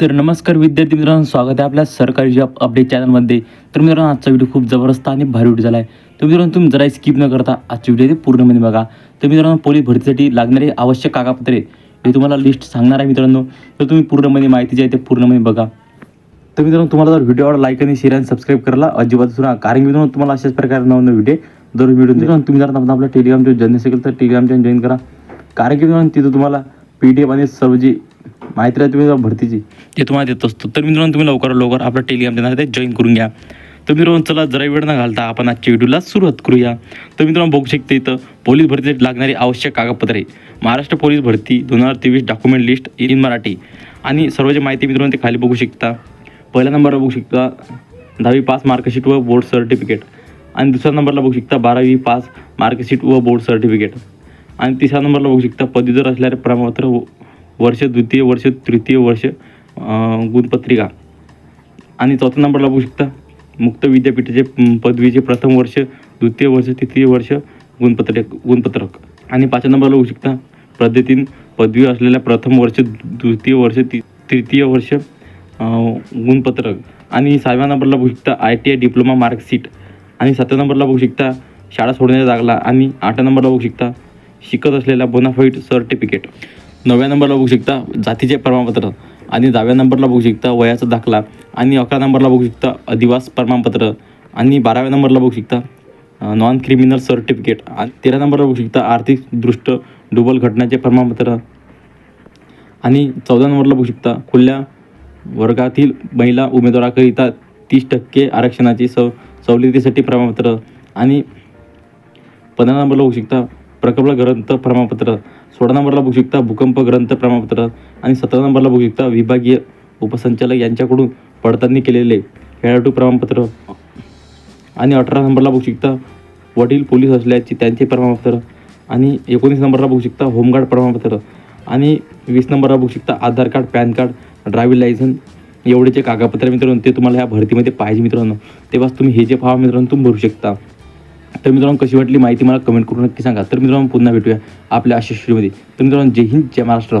तर नमस्कार विद्यार्थी मित्रांनो स्वागत आहे आपल्या सरकारी जॉब अपडेट चॅनलमध्ये तर मित्रांनो आजचा व्हिडिओ खूप जबरदस्त आणि भारी व्हिडिओ झाला आहे तर मित्रांनो तुम्ही जरा स्किप न करता आजची व्हिडिओ ते पूर्णमध्ये बघा. तर मित्रांनो पोलीस भरतीसाठी लागणारे आवश्यक कागदपत्रे हे तुम्हाला लिस्ट सांगणार आहे मित्रांनो. तर तुम्ही पूर्णमध्ये माहिती जी आहे ते पूर्णमध्ये बघा. तर मित्रांनो तुम्हाला जर व्हिडिओ लाईक आणि शेअर आणि सबस्क्राईब करायला अजिबात विसरू कारण मित्रांनो तुम्हाला अशाच प्रकारे नवीन व्हिडिओ दर मिळून मित्रांनो तुम्ही जर आपण आपल्या टेलिग्राम जॉईन असेल तर टेलिग्राम जॉईन करा. कारण की मित्रांनो तिथं तुम्हाला पी डी एफ आणि सर्व जी माहिती राहते तुम्ही भरतीची. ते तुम्हाला देत असतो. तर मित्रांनो तुम्ही लवकर लवकर आपला टेलिग्राम चॅनल ते जॉईन करून घ्या. तर मित्रांनो चला जरा वेळ न घालता आपण आजच्या व्हिडिओला सुरुवात करूया. तर मित्रांनो बघू शकते इथं पोलीस भरतीसाठी लागणारी आवश्यक कागदपत्रे. महाराष्ट्र पोलीस भरती दोन हजार तेवीस डॉक्युमेंट लिस्ट इन मराठी. आणि सर्व जे माहिती मित्रांनो ते खाली बघू शकता. पहिल्या नंबरला बघू शकता दहावी पास मार्कशीट व बोर्ड सर्टिफिकेट आणि दुसऱ्या नंबरला बघू शकता बारावी पास मार्कशीट व बोर्ड सर्टिफिकेट आणि तिसऱ्या नंबरला बघू शकता पदवीधर असणारे प्रमाणपत्र वर्ष द्वितीय वर्ष तृतीय वर्ष गुणपत्रिका. आणि चौथा नंबरला बघू शकता. मुक्त विद्यापीठाचे पदवीचे प्रथम वर्ष द्वितीय वर्ष तृतीय वर्ष गुणपत्रक गुणपत्रक. आणि पाचव्या नंबरला बघू शकता. पद्धतीन पदवी असलेल्या प्रथम वर्ष द्वितीय वर्ष ति- तृतीय वर्ष गुणपत्रक. आणि सहाव्या नंबरला बघू शकता. I T I diploma marksheet आणि सातव्या नंबरला बघू शकता. शाळा सोडण्याचा दाखला आणि आठव्या नंबरला बघू शकता. शिकत असलेला बोनाफाईट सर्टिफिकेट नवव्या नंबरला बघू शकता जातीचे प्रमाणपत्र आणि दहाव्या नंबरला बघू शकता वयाचा दाखला आणि अकरा नंबरला बघू शकता अधिवास प्रमाणपत्र आणि बाराव्या नंबरला बघू शकता नॉन क्रिमिनल सर्टिफिकेट आणि तेरा नंबरला बघू शकता आर्थिकदृष्ट डुबल घटनाचे प्रमाणपत्र. आणि चौदा नंबरला बघू शकता खुल्या वर्गातील महिला उमेदवाराकरिता तीस टक्के आरक्षणाची सव सवलतीसाठी प्रमाणपत्र. आणि पंधरा नंबरला बघू शकता प्रकल्प ग्रंथ प्रमाणपत्र. सोळा नंबरला बघू शकता भूकंप ग्रंथ प्रमाणपत्र आणि सतरा नंबरला बघू शकता विभागीय उपसंचालक यांच्याकडून पडताळणी केलेले खेळाडू प्रमाणपत्र. आणि अठरा नंबरला बघू शकता वडील पोलीस असल्याचे त्यांचे प्रमाणपत्र. आणि एकोणीस नंबरला बघू शकता होमगार्ड प्रमाणपत्र. आणि वीस नंबरला बघू शकता Aadhaar card PAN card driving licence एवढेचे कागदपत्र मित्रांनो ते तुम्हाला या भरतीमध्ये पाहिजे मित्रांनो. तेव्हाच तुम्ही हे जे फॉर्म मित्रांनो तुम्ही भरू शकता. तर मित्रांनो कशी वाटली माहिती मला कमेंट करून नक्की सांगा. तर मित्रांनो पुन्हा भेटूया आपल्या अशा श्रीमध्ये तर मित्रांनो जय हिंद जय महाराष्ट्र.